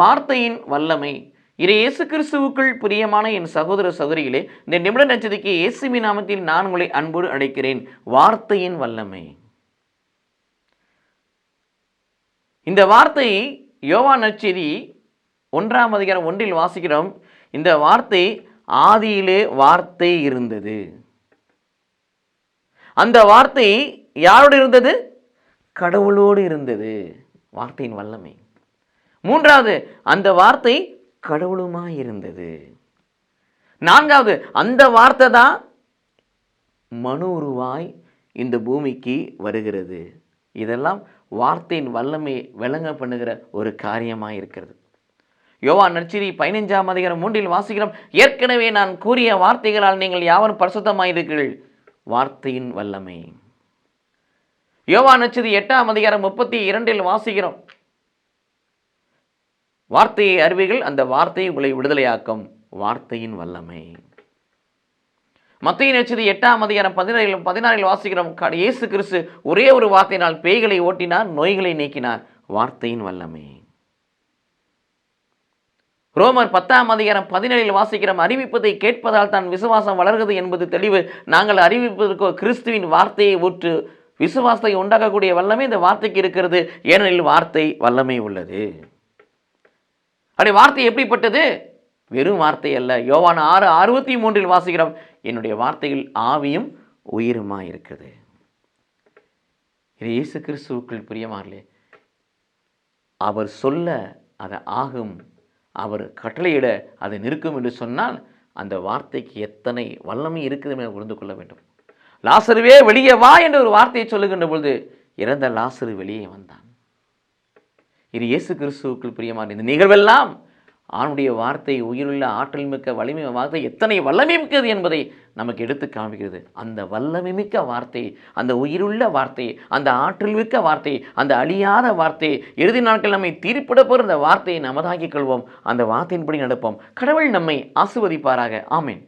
வார்த்தையின் வல்லமை. இது இயேசு கிறிஸ்துவுக்குள் பிரியமான என் சகோதர சகோதரிகளே இந்த நிமிட நட்சத்திற்கு இயேசுமி நாமத்தில் நான் உங்களை அன்போடு அழைக்கிறேன். வார்த்தையின் வல்லமை. இந்த வார்த்தை யோவா நற்செய்தி ஒன்றாம் அதிகாரம் ஒன்றில் வாசிக்கிறோம். இந்த வார்த்தை ஆதியிலே வார்த்தை இருந்தது. அந்த வார்த்தை யாரோடு இருந்தது? கடவுளோடு இருந்தது. வார்த்தையின் வல்லமை. மூன்றாவது அந்த வார்த்தை கடவுளுமாய் இருந்தது நான்காவது அந்த வார்த்தை தான் மனு உருவாய் இந்த பூமிக்கு வருகிறது. இதெல்லாம் வார்த்தையின் வல்லமை விளங்க பண்ணுகிற ஒரு காரியமாக இருக்கிறது யோவா நற்செய்தி பதினைஞ்சாம் அதிகாரம் மூன்றில் வாசிக்கிறோம் ஏற்கனவே நான் கூறிய வார்த்தைகளால் நீங்கள் யாவரும் பரிசுத்தமாயிருக்கிறீர்கள். வார்த்தையின் வல்லமை. யோவா நட்சதி எட்டாம் அதிகாரம் முப்பத்தி இரண்டில் வாசிக்கிறோம் வார்த்தையை அறிவீர்கள் அந்த வார்த்தை உங்களை விடுதலையாக்கும். வார்த்தையின் வல்லமை. மத்திய நெச்சது எட்டாம் அதிகாரம் பதினேழு பதினாறில் வாசிக்கிறோம் இயேசு கிறிஸ்து ஒரே ஒரு வார்த்தையினால் பேய்களை ஓட்டினார் நோய்களை நீக்கினார். வார்த்தையின் வல்லமை. ரோமர் பத்தாம் அதிகாரம் பதினேழில் வாசிக்கிறோம் அறிவிப்பதை கேட்பதால் தான் விசுவாசம் வளர்கிறது என்பது தெளிவு. நாங்கள் அறிவிப்பதற்கோ கிறிஸ்துவின் வார்த்தையை ஊற்று விசுவாசத்தை உண்டாக்கக்கூடிய வல்லமை இந்த வார்த்தைக்கு இருக்கிறது. ஏனெனில் வார்த்தை வல்லமை உள்ளது. அப்படி வார்த்தை எப்படிப்பட்டது? வெறும் வார்த்தை அல்ல. யோவான் ஆறு அறுபத்தி மூன்றில் வாசிக்கிறோம். என்னுடைய வார்த்தையில் ஆவியும் உயிருமா இருக்குது இது இயேசு கிறிஸ்துவுக்குள் பிரியமாறலே. அவர் சொல்ல அது ஆகும். அவர் கட்டளையிட அது நிற்கும் என்று சொன்னால் அந்த வார்த்தைக்கு எத்தனை வல்லமை இருக்குது என புரிந்து கொள்ள வேண்டும். லாசருவே வெளியே வா என்று ஒரு வார்த்தையை சொல்லுகின்ற பொழுது இறந்த லாசரு வெளியே வந்தான். இது இயேசு கிறிஸ்துவுக்குள் பிரியமான இந்த நிகழ்வெல்லாம் ஆணுடைய வார்த்தை உயிருள்ள ஆற்றல் மிக்க வலிமை வார்த்தை எத்தனை வல்லமை மிக்கது என்பதை நமக்கு எடுத்து காமிக்கிறது அந்த வல்லமை மிக்க வார்த்தை அந்த உயிருள்ள வார்த்தை அந்த ஆற்றல் மிக்க வார்த்தை அந்த அழியாத வார்த்தை இறுதி நாட்கள் நம்மை தீர்ப்பிட போகிற அந்த வார்த்தையை நமதாக்கிக் கொள்வோம். அந்த வார்த்தையின்படி நடப்போம். கடவுள் நம்மை ஆசிர்வதிப்பாராக. ஆமேன்.